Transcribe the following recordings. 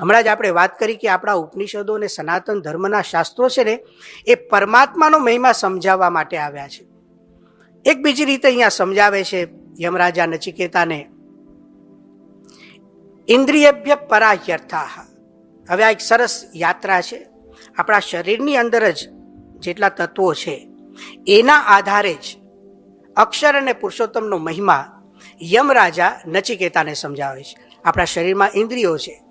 હમણાં જ આપણે વાત કરી કે આપણા ઉપનિષદો અને સનાતન ધર્મના શાસ્ત્રો છે ને, એ પરમાત્માનો મહિમા સમજાવવા માટે આવ્યા છે. એક બીજી રીતે અહીંયા સમજાવે છે યમરાજા નચિકેતાને, ઇન્દ્રિયભ્ય પરાહ્યર્થા હવે આ એક સરસ યાત્રા છે. આપણા શરીરની અંદર જ જેટલા તત્વો છે, એના આધારે જ અક્ષર અને પુરુષોત્તમનો મહિમા યમરાજા નચિકેતાને સમજાવે છે. આપણા શરીરમાં ઇન્દ્રિયો છે.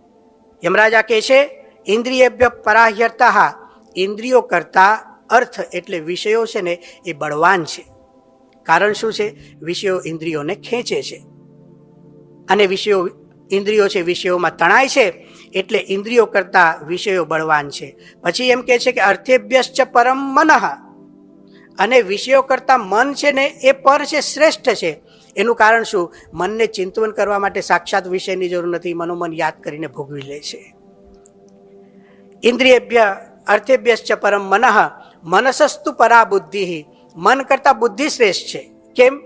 યમરાજા કહે છે, ઇન્દ્રિયભ્ય પરાહ્યતા ઇન્દ્રિયો કરતા અર્થ એટલે વિષયો છે ને એ બળવાન છે. કારણ શું છે? વિષયો ઇન્દ્રિયોને ખેંચે છે. અને વિષયો, ઇન્દ્રિયો છે વિષયોમાં તણાય છે, એટલે ઇન્દ્રિયો કરતા વિષયો બળવાન છે. પછી એમ કહે છે કે અર્થેભ્યશ્ચ પરમ મનઃ. અને વિષયો કરતા મન છે ને એ પર છે, શ્રેષ્ઠ છે. એનું કારણ શું? મનને ચિંતવન કરવા માટે સાક્ષાત વિષયની જરૂર નથી, મનોમન યાદ કરીને ભોગવી લે છે. ઇન્દ્રિયભ્ય, અર્થેભ્યશ્ચ પરમ મનઃ, મનસસ્તુ પરા બુદ્ધિ મન કરતા બુદ્ધિ શ્રેષ્ઠ છે. કેમ?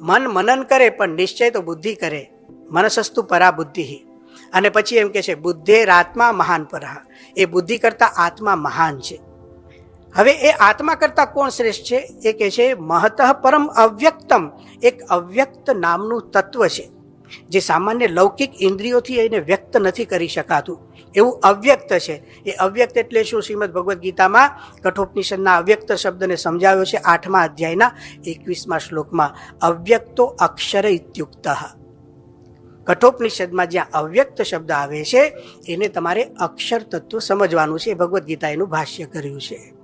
મન મનન કરે પણ નિશ્ચય તો બુદ્ધિ કરે. મનસસ્તુ પરા બુદ્ધિ અને પછી એમ કે છે બુદ્ધેરાત્મા મહાન પરહ એ બુદ્ધિ કરતા આત્મા મહાન છે. હવે એ આત્મા કરતા કોણ શ્રેષ્ઠ છે? એ કહે છે, મહતઃ પરમ અવ્યક્તમ. એક અવ્યક્ત નામનું તત્વ છે, જે સામાન્ય લૌકિક ઇન્દ્રિયોથી એને વ્યક્ત નથી કરી શકાતું. એવું અવ્યક્ત છે. એ અવ્યક્ત એટલે શું? શ્રીમદ ભગવદ્ ગીતામાં કઠોપનિષદના અવ્યક્ત શબ્દને સમજાવ્યો છે આઠમા અધ્યાયના એકવીસમા શ્લોકમાં. અવ્યક્તો અક્ષર ઇત્યુક્ત. કઠોપનિષદમાં જ્યાં અવ્યક્ત શબ્દ આવે છે, એને તમારે અક્ષર તત્વ સમજવાનું છે. ભગવદ્ ગીતા એનું ભાષ્ય કર્યું છે.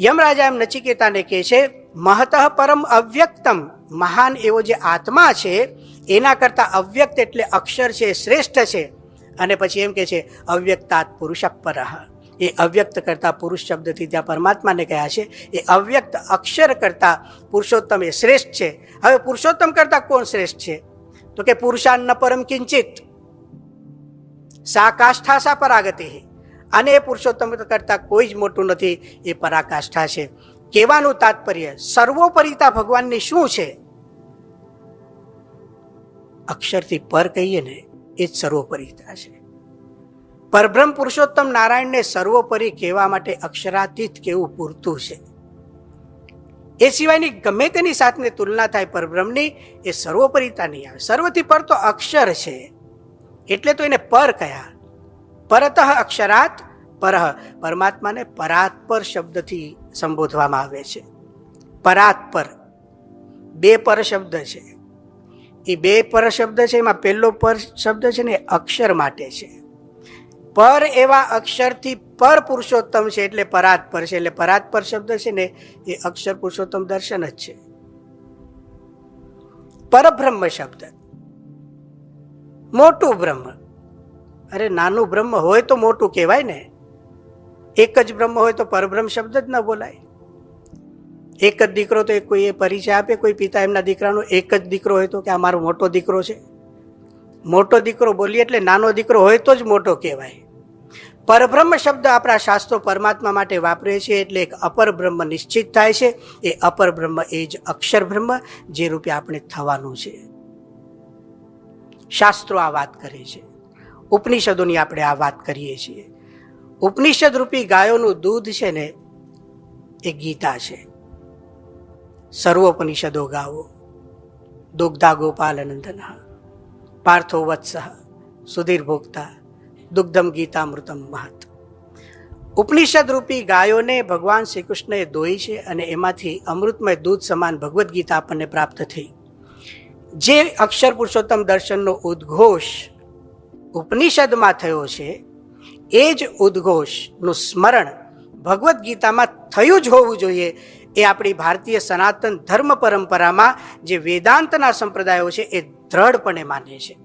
યમરાજા એમ નચિકેતાને કહે છે, મહતઃ પરમ અવ્યક્તમ મહાન એવો જે આત્મા છે, એના કરતા અવ્યક્ત એટલે અક્ષર છે, શ્રેષ્ઠ છે. અને પછી એમ કે છે, અવ્યક્તાત પુરુષ પરહ એ અવ્યક્ત કરતા પુરુષ શબ્દથી ત્યાં પરમાત્માને કહ્યા છે, એ અવ્યક્ત અક્ષર કરતા પુરુષોત્તમ એ શ્રેષ્ઠ છે. હવે પુરુષોત્તમ કરતા કોણ શ્રેષ્ઠ છે? તો કે પુરુષાન્ન પરમ કિંચિત. સા કાષ્ઠા સા પરાગતિ. અને એ પુરુષોત્તમ કરતાં કોઈ જ મોટું નથી, એ પરાકાષ્ઠા છે. કહેવાનું તાત્પર્ય સર્વોપરિતા ભગવાનની શું છે? અક્ષરથી પર કહીએ ને, એ જ સર્વોપરિતા છે. પરબ્રહ્મ પુરુષોત્તમ નારાયણને સર્વોપરી કહેવા માટે અક્ષરાતીત કેવું પૂરતું છે? એ સિવાયની ગમે તેની સાથને તુલના થાય પરબ્રહ્મની, એ સર્વોપરિતા નહીં આવે. સર્વથી પર તો અક્ષર છે. એટલે તો એને પર કયા? પરતઃ અક્ષરાત પરહ પરમાત્માને પરાત્પર શબ્દથી સંબોધવામાં આવે છે. પરાત્પર. બે પર શબ્દ છે. એ બે પર શબ્દ છે, એમાં પહેલો પર શબ્દ છે ને અક્ષર માટે છે. પર એવા અક્ષરથી પર પુરુષોત્તમ છે એટલે પરાત્પર છે. એટલે પરાત્પર શબ્દ છે ને એ અક્ષર પુરુષોત્તમ દર્શન જ છે. પરબ્રહ્મ શબ્દ. મોટું બ્રહ્મ. અરે, નાનું બ્રહ્મ હોય તો મોટું કહેવાય ને. એક જ બ્રહ્મ હોય તો પરબ્રહ્મ શબ્દ જ ન બોલાય. એક જ દીકરો તો કોઈ એ પરિચય આપે, કોઈ પિતા એમના દીકરાનો એક જ દીકરો હોય તો કે આ મારો મોટો દીકરો છે. મોટો દીકરો બોલીએ એટલે નાનો દીકરો હોય તો જ મોટો કહેવાય. પરબ્રહ્મ શબ્દ આપણા શાસ્ત્રો પરમાત્મા માટે વાપરે છે એટલે એક અપર બ્રહ્મ નિશ્ચિત થાય છે. એ અપર બ્રહ્મ એ જ અક્ષર બ્રહ્મ જે રૂપે આપણે થવાનું છે. શાસ્ત્રો આ વાત કરે છે. ઉપનિષદોની આપણે આ વાત કરીએ છીએ. ઉપનિષદ રૂપી ગાયોનું દૂધ છે ને, એ ગીતા છે. સર્વોપનિષદો ગાવો દુગ્ધા ગોપાલનંદન પાર્થો વત્સ સુધીર ભોગતા દુગ્ધમ ગીતામૃતમ મહત. ઉપનિષદ રૂપી ગાયોને ભગવાન શ્રી કૃષ્ણએ દોઈ છે અને એમાંથી અમૃતમય દૂધ સમાન ભગવદ્ ગીતા આપણને પ્રાપ્ત થઈ. જે અક્ષર પુરુષોત્તમ દર્શનનો ઉદ્ઘોષ ઉપનિષદમાં થયો છે, એ જ ઉદ્ઘોષનું સ્મરણ ભગવદ્ ગીતામાં થયું જ હોવું જોઈએ, એ આપણી ભારતીય સનાતન ધર્મ પરંપરામાં જે વેદાંતના સંપ્રદાયો છે, એ દ્રઢપણે માને છે.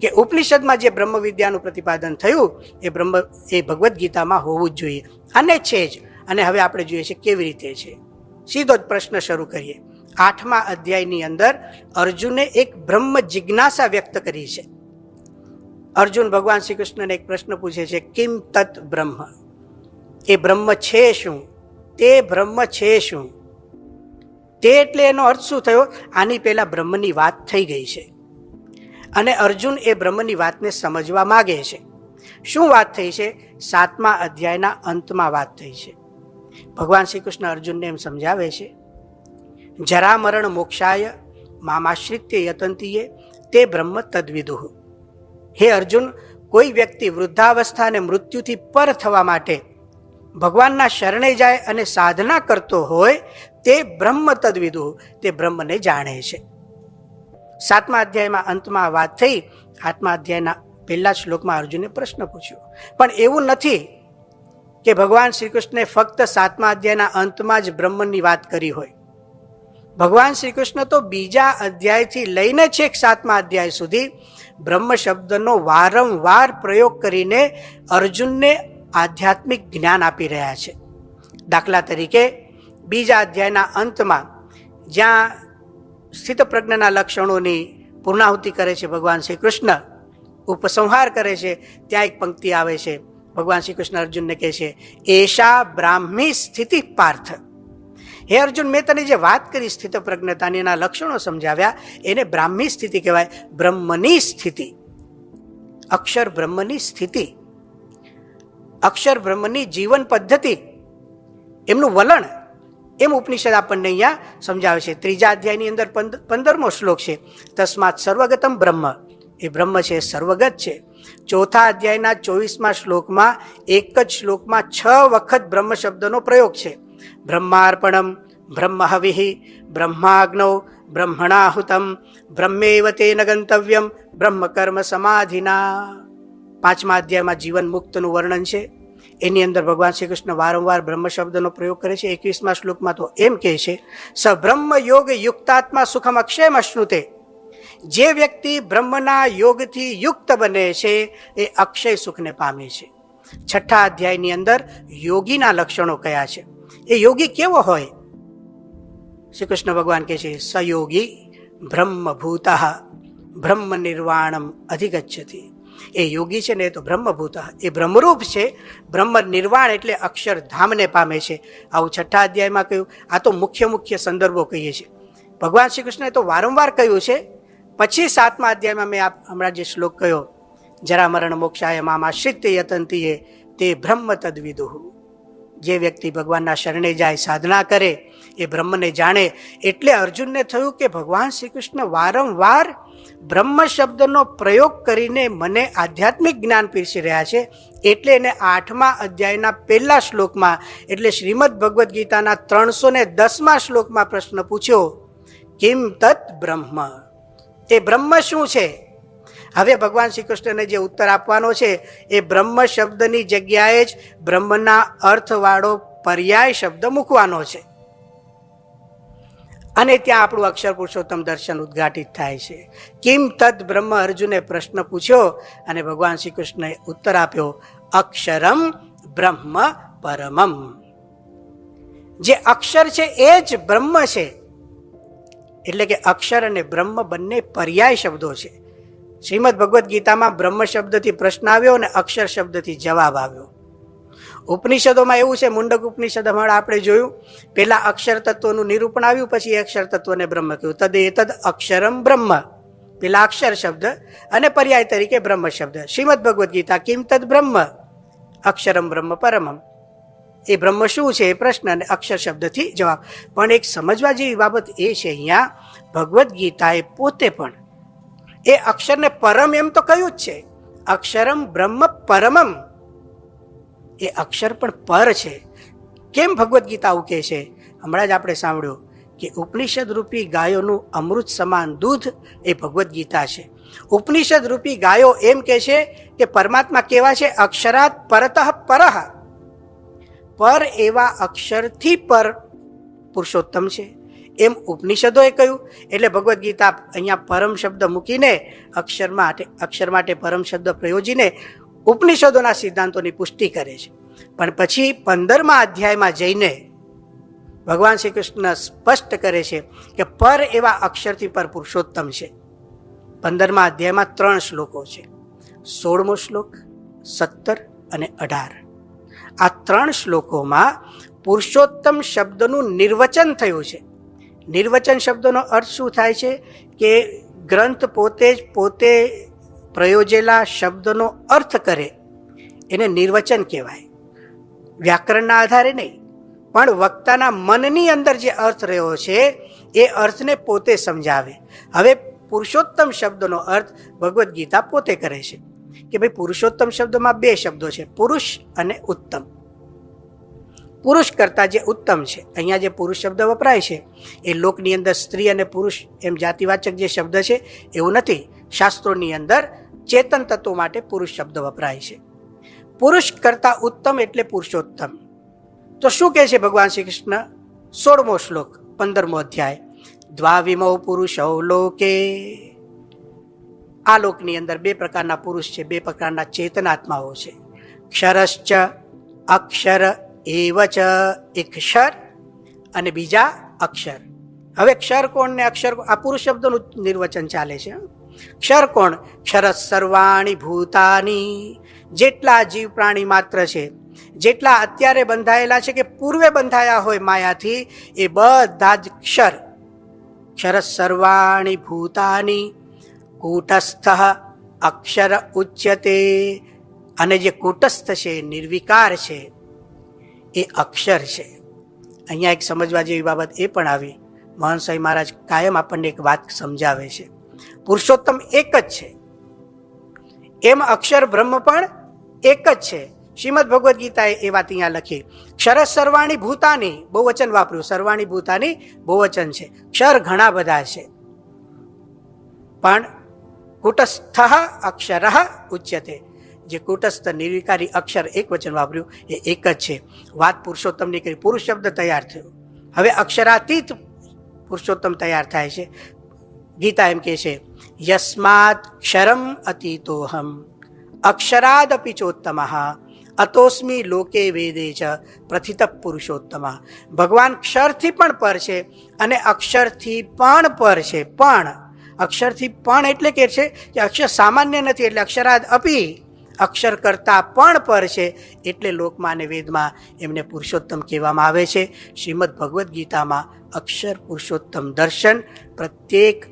કે ઉપનિષદમાં જે બ્રહ્મ વિદ્યાનું પ્રતિપાદન થયું, એ બ્રહ્મ, એ ભગવદ્ ગીતામાં હોવું જ જોઈએ. અને છે જ, અને હવે આપણે જોઈએ છે કેવી રીતે છે. સીધો જ પ્રશ્ન શરૂ કરીએ. આઠમા અધ્યાયની અંદર અર્જુને એક બ્રહ્મ જિજ્ઞાસા વ્યક્ત કરી છે. અર્જુન ભગવાન શ્રી કૃષ્ણને એક પ્રશ્ન પૂછે છે, કિમ તત બ્રહ્મ? એ બ્રહ્મ છે શું? તે બ્રહ્મ છે શું? તે એટલે એનો અર્થ શું થયો? આની પહેલા બ્રહ્મની વાત થઈ ગઈ છે. અને અર્જુન એ બ્રહ્મની વાતને સમજવા માગે છે. શું વાત થઈ છે? સાતમા અધ્યાયના અંતમાં વાત થઈ છે. ભગવાન શ્રી કૃષ્ણ અર્જુનને એમ સમજાવે છે, જરા મરણ મોક્ષાય, મામાશ્રિત્ય યતંતીએ તે બ્રહ્મ તદ્વિદુહ હે અર્જુન, કોઈ વ્યક્તિ વૃદ્ધાવસ્થાને મૃત્યુથી પર થવા માટે ભગવાનના શરણે જાય અને સાધના કરતો હોય, તે બ્રહ્મ તદ્વિદુ, તે બ્રહ્મને જાણે છે. સાતમા અધ્યાયમાં અંતમાં વાત થઈ. આઠમા અધ્યાયના પહેલા શ્લોકમાં અર્જુને પ્રશ્ન પૂછ્યો. પણ એવું નથી કે ભગવાન શ્રી કૃષ્ણે ફક્ત સાતમા અધ્યાયના અંતમાં જ બ્રહ્મની વાત કરી હોય. ભગવાન શ્રી કૃષ્ણ તો બીજા અધ્યાયથી લઈને છેક સાતમા અધ્યાય સુધી બ્રહ્મ શબ્દનો વારંવાર પ્રયોગ કરીને અર્જુનને આધ્યાત્મિક જ્ઞાન આપી રહ્યા છે. દાખલા તરીકે, બીજા અધ્યાયના અંતમાં જ્યાં સ્થિતપ્રજ્ઞના લક્ષણોની પૂર્ણાહુતિ કરે છે ભગવાન શ્રી કૃષ્ણ ઉપસંહાર કરે છે, ત્યાં એક પંક્તિ આવે છે. ભગવાન શ્રી કૃષ્ણ અર્જુનને કહે છે એશા બ્રાહ્મી સ્થિતિ પાર્થ. હે અર્જુન, મેં તને જે વાત કરી સ્થિત પ્રજ્ઞતાની એના લક્ષણો સમજાવ્યા, એને બ્રાહ્મી સ્થિતિ કહેવાય, બ્રહ્મની સ્થિતિ. અક્ષર બ્રહ્મની સ્થિતિ. અક્ષર બ્રહ્મની જીવન પદ્ધતિ. એમનું વલણ, એમ ઉપનિષદ આપણને અહીંયા સમજાવે છે. ત્રીજા અધ્યાયની અંદર પંદરમો શ્લોક છે, તસ્માત સર્વગતમ બ્રહ્મ. એ બ્રહ્મ છે, સર્વગત છે. ચોથા અધ્યાયના ચોવીસમાં શ્લોકમાં એક જ શ્લોકમાં છ વખત બ્રહ્મ શબ્દનો પ્રયોગ છે. બ્રહ્માર્પણમ બ્રહ્મ હવિહિ બ્રહ્માગ્નૌ બ્રહ્મણાહુતમ બ્રહ્મેવ તેન ગંતવ્યમ બ્રહ્મકર્મ સમાધિના પાંચમા અધ્યાયમાં જીવન મુક્તનું વર્ણન છે એની અંદર ભગવાન શ્રી કૃષ્ણ વારંવાર બ્રહ્મ શબ્દનો પ્રયોગ કરે છે એકવીસમા શ્લોકમાં તો એમ કહે છે સ બ્રહ્મ યોગ યુક્તાત્મા સુખમ અક્ષયમ અશ્નુતે જે વ્યક્તિ બ્રહ્મના યોગથી યુક્ત બને છે એ અક્ષય સુખને પામે છે છઠ્ઠા અધ્યાયની અંદર યોગીના લક્ષણો કયા છે એ યોગી કેવો હોય? શ્રી કૃષ્ણ ભગવાન કહે છે, સયોગી બ્રહ્મભૂત બ્રહ્મ નિર્વાણમ અધિગચ્છતિ. એ યોગી છે ને એ તો બ્રહ્મભૂત. એ બ્રહ્મરૂપ છે બ્રહ્મ નિર્વાણ એટલે અક્ષરધામને પામે છે. આવું છઠ્ઠા અધ્યાયમાં કહ્યું, આ તો મુખ્ય મુખ્ય સંદર્ભો કહીએ છીએ. ભગવાન શ્રી કૃષ્ણએ તો વારંવાર કહ્યું છે, પછી સાતમા અધ્યાયમાં મેં આપ હમણાં જે શ્લોક કહ્યો, જરા મરણ મોક્ષાય, મામા યતંતિએ તે બ્રહ્મ તદ્વિદુહ જે વ્યક્તિ ભગવાનના શરણે જાય, સાધના કરે, એ બ્રહ્મને જાણે, એટલે અર્જુનને થયું કે ભગવાન શ્રી કૃષ્ણ વારંવાર બ્રહ્મ શબ્દનો પ્રયોગ કરીને મને આધ્યાત્મિક જ્ઞાન પીરસી રહ્યા છે. એટલે એને આઠમા અધ્યાયના પહેલા શ્લોકમાં, એટલે શ્રીમદ ભગવદ્ ગીતાના ત્રણસો ને દસમા શ્લોકમાં પ્રશ્ન પૂછ્યો, કિમ તત બ્રહ્મ? એ બ્રહ્મ શું છે? હવે ભગવાન શ્રી કૃષ્ણને જે ઉત્તર આપવાનો છે, એ બ્રહ્મ શબ્દની જગ્યાએ જ બ્રહ્મના અર્થવાળો પર્યાય શબ્દ મૂકવાનો છે. અને ત્યાં આપણું અક્ષર પુરુષોત્તમ દર્શન ઉદ્ઘાટિત થાય છે. કિમ તદ બ્રહ્મ અર્જુને પ્રશ્ન પૂછ્યો અને ભગવાન શ્રી કૃષ્ણએ ઉત્તર આપ્યો, અક્ષરમ બ્રહ્મ પરમમ. જે અક્ષર છે એ જ બ્રહ્મ છે. એટલે કે અક્ષર અને બ્રહ્મ બંને પર્યાય શબ્દો છે. શ્રીમદ ભગવદ્ ગીતામાં બ્રહ્મ શબ્દથી પ્રશ્ન આવ્યો અને અક્ષર શબ્દથી જવાબ આવ્યો. ઉપનિષદોમાં એવું છે, મુંડક ઉપનિષદ હમણાં આપણે જોયું. પહેલા અક્ષર તત્વનું નિરૂપણ આવ્યું, પછી અક્ષર તત્વને બ્રહ્મ કહ્યું. તદ એ તદ અક્ષરમ બ્રહ્મ. પેલા અક્ષર શબ્દ અને પર્યાય તરીકે બ્રહ્મ શબ્દ. શ્રીમદ ભગવદ્ ગીતા, કિમ તદ બ્રહ્મ? અક્ષરમ બ્રહ્મ પરમમ. એ બ્રહ્મ શું છે? એ પ્રશ્ન અને અક્ષર શબ્દથી જવાબ. પણ એક સમજવા જેવી બાબત એ છે, અહીંયા ભગવદ્ ગીતાએ પોતે પણ એ અક્ષરને પરમ એમ તો કયું જ છે. અક્ષરમ બ્રહ્મ પરમમ. એ અક્ષર પણ પર છે. કેમ ભગવદ્ ગીતા આવું કહે છે? હમણાં જ આપણે સાંભળ્યું કે ઉપનિષદ રૂપી ગાયોનું અમૃત સમાન દૂધ એ ભગવદ્ ગીતા છે. ઉપનિષદ રૂપી ગાયો એમ કહે છે કે પરમાત્મા કેવા છે? અક્ષરાત પરતઃ પરહ પર એવા અક્ષરથી પર પુરુષોત્તમ છે. એમ ઉપનિષદોએ કહ્યું. એટલે ભગવદ્ ગીતા અહીંયા પરમ શબ્દ મૂકીને અક્ષર માટે અક્ષર માટે પરમ શબ્દ પ્રયોજીને ઉપનિષદોના સિદ્ધાંતોની પુષ્ટિ કરે છે. પણ પછી પંદરમા અધ્યાયમાં જઈને ભગવાન શ્રી કૃષ્ણ સ્પષ્ટ કરે છે કે પર એવા અક્ષરથી પર પુરુષોત્તમ છે. પંદરમા અધ્યાયમાં ત્રણ શ્લોકો છે. સોળમો શ્લોક, સત્તર અને અઢાર. આ ત્રણ શ્લોકોમાં પુરુષોત્તમ શબ્દનું નિર્વચન થયું છે. નિર્વચન શબ્દનો અર્થ શું થાય છે કે ગ્રંથ પોતે જ પોતે પ્રયોજેલા શબ્દનો અર્થ કરે, એને નિર્વચન કહેવાય. વ્યાકરણના આધારે નહીં, પણ વક્તાના મનની અંદર જે અર્થ રહ્યો છે, એ અર્થને પોતે સમજાવે. હવે પુરુષોત્તમ શબ્દનો અર્થ ભગવદ્ ગીતા પોતે કરે છે કે ભાઈ પુરુષોત્તમ શબ્દમાં બે શબ્દો છે, પુરુષ અને ઉત્તમ. પુરુષ કરતાં જે ઉત્તમ છે. અહીંયા જે પુરુષ શબ્દ વપરાય છે, એ લોકની અંદર સ્ત્રી અને પુરુષ એમ જાતિવાચક જે શબ્દ છે, એવું નથી. શાસ્ત્રોની અંદર ચેતન તત્વો માટે પુરુષ શબ્દ વપરાય છે. પુરુષ કરતાં ઉત્તમ એટલે પુરુષોત્તમ. તો શું કહે છે ભગવાન શ્રી કૃષ્ણ સોળમો શ્લોક, પંદરમો અધ્યાય. દ્વાવિમો પુરુષો લોકે. આ લોકની અંદર બે પ્રકારના પુરુષ છે, બે પ્રકારના ચેતનાત્માઓ છે. ક્ષરશ્ચ અક્ષર એવ ચ એક ક્ષર અને બીજા અક્ષર. હવે ક્ષર કોણ ને અક્ષર આ પુરુષ શબ્દનું નિર્વચન ચાલે છે. ક્ષર કોણ? ક્ષર સર્વાણી ભૂતાની. જેટલા જીવ પ્રાણી માત્ર છે, જેટલા અત્યારે બંધાયેલા છે કે પૂર્વે બંધાયા હોય માયાથી, એ બધા જ ક્ષર. ક્ષર સર્વાણી ભૂતાની. કૂટસ્થ અક્ષર ઉચ્યતે. અને જે કૂટસ્થ છે, નિર્વિકાર છે એ અક્ષર છે. અહીંયા એક સમજવા જેવી બાબત એ પણ આવી. મહંત મહારાજ કાયમ આપણને એક વાત સમજાવે છે. પુરુષોત્તમ એક જ છે. એમ અક્ષર બ્રહ્મ પણ એક જ છે. શ્રીમદ ભગવદ્ ગીતાએ એ વાત અહીંયા લખી. ક્ષર સર્વાણી ભૂતાની બહુવચન વાપર્યું. સર્વાણી ભૂતાની બહુવચન છે. ક્ષર ઘણા બધા છે. પણ કુટસ્થ અક્ષર ઉચ્યતે. જે કુટસ્થ નિર્વિકારી અક્ષર એક વચન વાપર્યું, એ એક જ છે. વાત પુરુષોત્તમની કરી. પુરુષ શબ્દ તૈયાર થયો. હવે અક્ષરાતીત પુરુષોત્તમ તૈયાર થાય છે. ગીતા એમ કહે છે યસ્માત ક્ષરમ અતીતોહમ, અક્ષરાદ ચોત્તમ, અતોસ્મી લોકે વેદે ચ, પ્રથિત પુરુષોત્તમ. ભગવાન ક્ષરથી પણ પર છે અને અક્ષરથી પણ પર છે. પણ અક્ષરથી પણ એટલે કે છે કે અક્ષર સામાન્ય નથી એટલે અક્ષરાદ અપી અક્ષર કરતાં પણ પર છે એટલે લોકમાં અને વેદમાં એમને પુરુષોત્તમ કહેવામાં આવે છે. શ્રીમદ ભગવદ્ ગીતામાં અક્ષર પુરુષોત્તમ દર્શન પ્રત્યેક